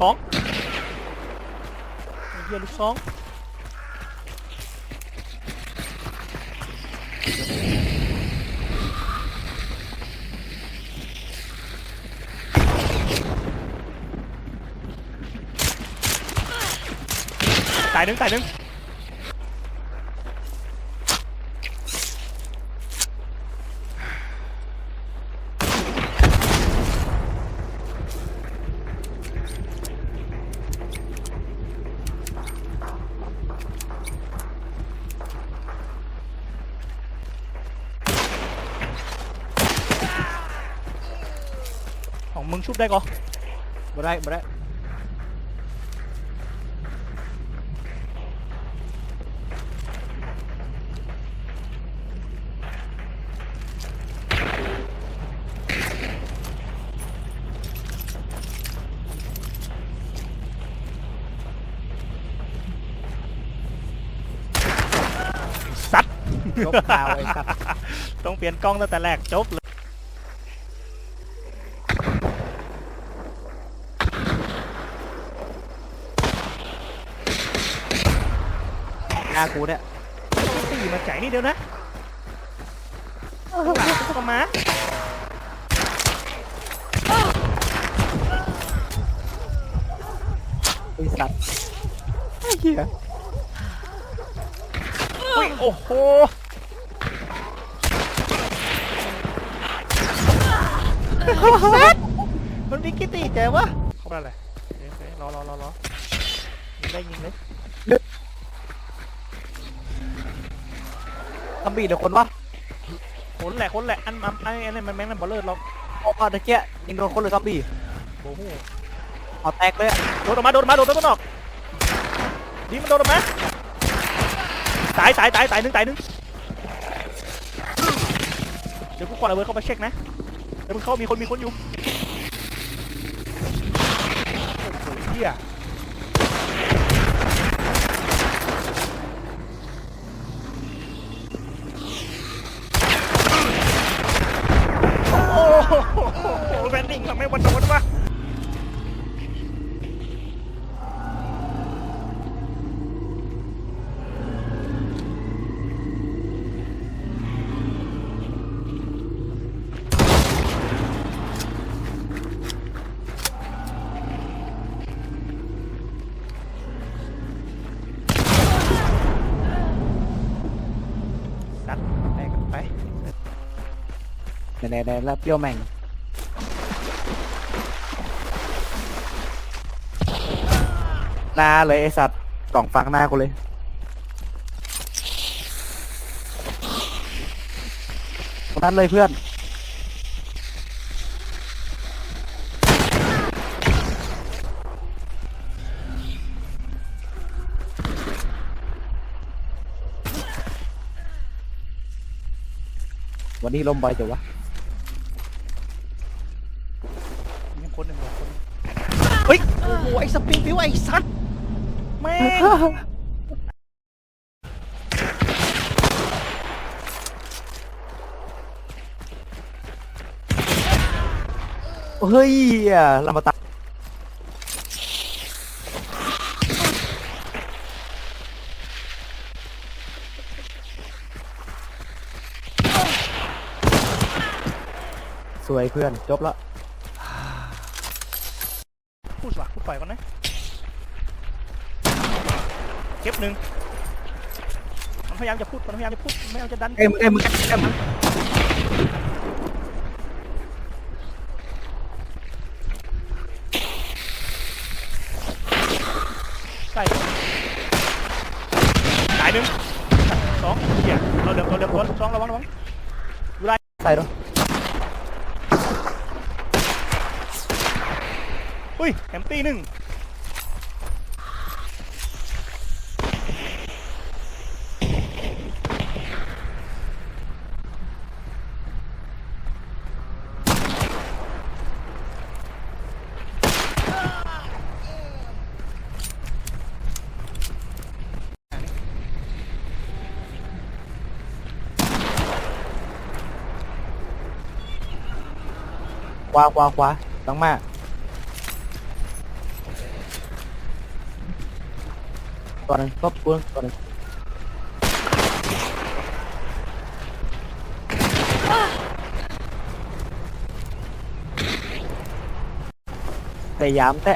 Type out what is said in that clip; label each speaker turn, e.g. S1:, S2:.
S1: สองไอ้เหี้ยลูกสองตายหนึ่งตายหนึ่ง ของ มึงชุบได้ก่อ
S2: บ่ได้บ่ได้
S1: สัตว์
S2: ยกข่าวไอ้สัตว์
S1: ต้องเปลี่ยนกล้องตั้งแต่แรกจบเลย
S2: หน้ากูเนี่ย
S1: ตีมาใจนี่เดียวนะข้างหลังก็ต้องมา
S2: ไอ้สัตว์ไอ้เหี้ย
S1: อุ้ยโอ้โหมันมีกิติแกวะเข้าไปอะไรเดี๋ยวๆรอรอรอรอยิงได้ยิงเลย
S2: ทำบีดเดี๋ยวคนวะ
S1: คนแหละคนแหละอันอันอันอันนี้มันแม่งนั่นบอลเลอร์หรอก
S2: เพราะว่าตะเกียยิงโดนคนเลยครับบี
S1: โอ้โห
S2: เอาแตกเลยอะ
S1: โดดออกมาโดดออกมาโดดต้นออกดีมันโดดออกมาตายตายตายตายหนึ่งตายหนึ่งเดี๋ยวกูกดเอาเวิร์ดเข้าไปเช็คนะเดี๋ยวมึงเข้ามีคนมีคนอยู่โอ้โหเฮีย ไห
S2: นๆๆแล้วเปรี้ยวแม่งหน้าเลยไอสัตว์กล่องฟังหน้ากูเลย ตรงนั้นเลยเพื่อน วันนี้ลมบ่อยจังวะ
S1: ฮ้ย โอ้โห ไอ้สปริงฟิวไอ้สัตว์แม่ง
S2: เฮ้ยอะเรามาตัดสวยเพื่อน จบละ
S1: พูดว่ะพูด ปล่อยก่อนนะเก็บหนึ่งมันพยายามจะพูดมันพยายามจะพูดมันพยายามจะดัน
S2: เอ้ยมึงเอ้ยมึงเอ้ยมึง
S1: ใส่ตายหนึ่งสองเหี้ยเราเดิมเราเดิมคนสองระวังระวัง
S2: ใส่ด้วย
S1: อุ้ยแฮมตี้หนึ่ง
S2: ขวาขวาขวาต้องมาก ตัวหนึงก็กูตัวหนึงพยายามแต่